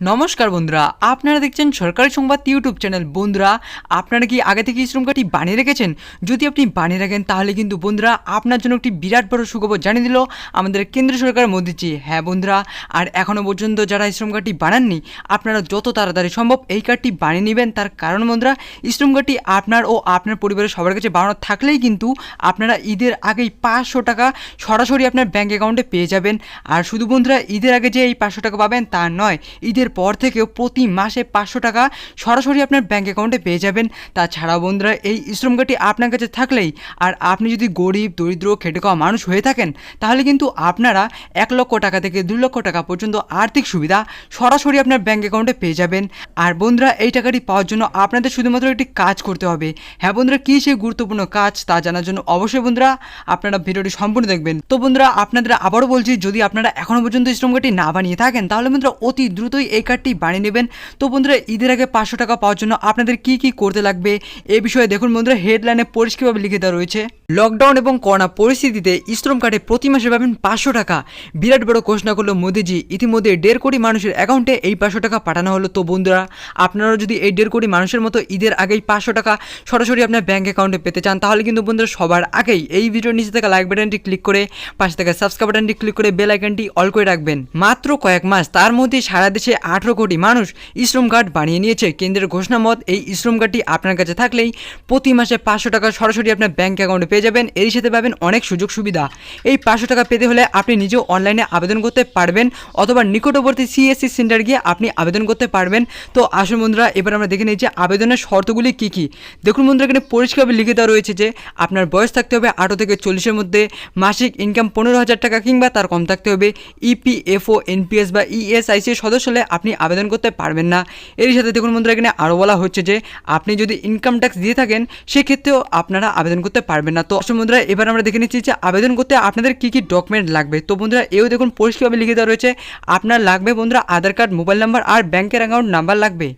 নমস্কার বন্ধুরা, আপনারা দেখছেন সরকারি সংবাদ ইউটিউব চ্যানেল। বন্ধুরা, আপনারা কি আগে থেকে শ্রম কার্ডটি বানিয়ে রেখেছেন? যদি আপনি বানিয়ে রাখেন, তাহলে কিন্তু বন্ধুরা আপনার জন্য একটি বিরাট বড় সুখবর জানিয়ে দিল আমাদের কেন্দ্র সরকার মোদিজি। হ্যাঁ বন্ধুরা, আর এখনও পর্যন্ত যারা শ্রম কার্ডটি বানাননি, আপনারা যত তাড়াতাড়ি সম্ভব এই কার্ডটি বানিয়ে নেবেন। তার কারণ বন্ধুরা শ্রম কার্ডটি আপনার ও আপনার পরিবারের সবার কাছে বানানো থাকলেই কিন্তু আপনারা ঈদের আগেই পাঁচশো টাকা সরাসরি আপনার ব্যাঙ্ক অ্যাকাউন্টে পেয়ে যাবেন। আর শুধু বন্ধুরা, ঈদের আগে যে এই পাঁচশো টাকা পাবেন তা নয়, ঈদের পর থেকেও প্রতি মাসে পাঁচশো টাকা সরাসরি আপনার ব্যাঙ্ক অ্যাকাউন্টে পেয়ে যাবেন। তাছাড়াও বন্ধুরা, এই শ্রম কার্ডটি আপনার কাছে থাকলেই আর আপনি যদি গরিব, দরিদ্র খেটে খাওয়া মানুষ হয়ে থাকেন, তাহলে কিন্তু আপনারা এক লক্ষ টাকা থেকে দু লক্ষ টাকা পর্যন্ত আর্থিক সুবিধা সরাসরি আপনার ব্যাঙ্ক অ্যাকাউন্টে পেয়ে যাবেন। আর বন্ধুরা, এই টাকাটি পাওয়ার জন্য আপনাদের শুধুমাত্র একটি কাজ করতে হবে। হ্যাঁ বন্ধুরা, কী সেই গুরুত্বপূর্ণ কাজ তা জানার জন্য অবশ্যই বন্ধুরা আপনারা ভিডিওটি সম্পূর্ণ দেখবেন। তো বন্ধুরা, আপনাদের আবারও বলছি, যদি আপনারা এখনও পর্যন্ত শ্রম কার্ডটি না বানিয়ে থাকেন, তাহলে বন্ধুরা অতি দ্রুতই এই কার্ডটি বানিয়ে নেবেন। তো বন্ধুরা, ঈদের আগে পাঁচশো টাকা পাওয়ার জন্য আপনাদের কি কি করতে লাগবে এ বিষয়ে দেখুন বন্ধুরা হেডলাইনে পরিষ্কারভাবে লিখে দেওয়া রয়েছে। লকডাউন এবং করোনা পরিস্থিতিতে শ্রম কার্ডে প্রতি মাসে পাবেন পাঁচশো টাকা। বিরাট বড় ঘোষণা করল মোদিজি। ইতিমধ্যে দেড় কোটি মানুষের অ্যাকাউন্টে এই পাঁচশো টাকা পাঠানো হলো। তো বন্ধুরা আপনারা যদি এই দেড় কোটি মানুষের মতো ঈদের আগেই পাঁচশো টাকা সরাসরি আপনার ব্যাঙ্ক অ্যাকাউন্টে পেতে চান, তাহলে কিন্তু বন্ধুরা সবার আগেই এই ভিডিওর নিচে থাকা লাইক বাটনটি ক্লিক করে, পাশে থাকা সাবস্ক্রাইব বাটনটি ক্লিক করে বেল আইকনটি অল করে রাখবেন। মাত্র কয়েক মাস, তার মধ্যে সারা দেশে আঠেরো কোটি মানুষ শ্রম কার্ড বানিয়ে নিয়েছে। কেন্দ্রের ঘোষণা মত, এই শ্রম কার্ডটি আপনার কাছে থাকলেই প্রতি মাসে পাঁচশো টাকা সরাসরি আপনার ব্যাঙ্ক অ্যাকাউন্টে পেয়ে যাবেন। এর সাথে পাবেন অনেক সুযোগ সুবিধা। এই পাঁচশো টাকা পেতে হলে আপনি নিজেও অনলাইনে আবেদন করতে পারবেন অথবা নিকটবর্তী সিএসসি সেন্টার গিয়ে আপনি আবেদন করতে পারবেন। তো আসুন বন্ধুরা, এবার আমরা দেখে নিই যে আবেদনের শর্তগুলি কী কী। দেখুন বন্ধুরা, এখানে পরিষ্কারভাবে লিখে দেওয়া রয়েছে যে আপনার বয়স থাকতে হবে আঠারো থেকে চল্লিশের মধ্যে, মাসিক ইনকাম পনেরো হাজার টাকা কিংবা তার কম থাকতে হবে। E ইপিএফও এনপিএস বা E ইএসআইসির সদস্য হলে আপনি আবেদন করতে পারবেন না। এর সাথে দেখুন বন্ধুরা, এখানে আরও বলা হচ্ছে যে, আপনি যদি ইনকাম ট্যাক্স দিয়ে থাকেন, সেক্ষেত্রেও আপনারা আবেদন করতে পারবেন না। তো বন্ধুরা, এবার আমরা দেখে নিচ্ছি যে, আবেদন করতে আপনাদের কী কী ডকুমেন্ট লাগবে? তো বন্ধুরা, এও দেখুন পরিষ্কারভাবে লিখে দেওয়া রয়েছে, আপনার লাগবে বন্ধুরা, আধার কার্ড মোবাইল নাম্বার আর ব্যাংকের অ্যাকাউন্ট নাম্বার লাগবে।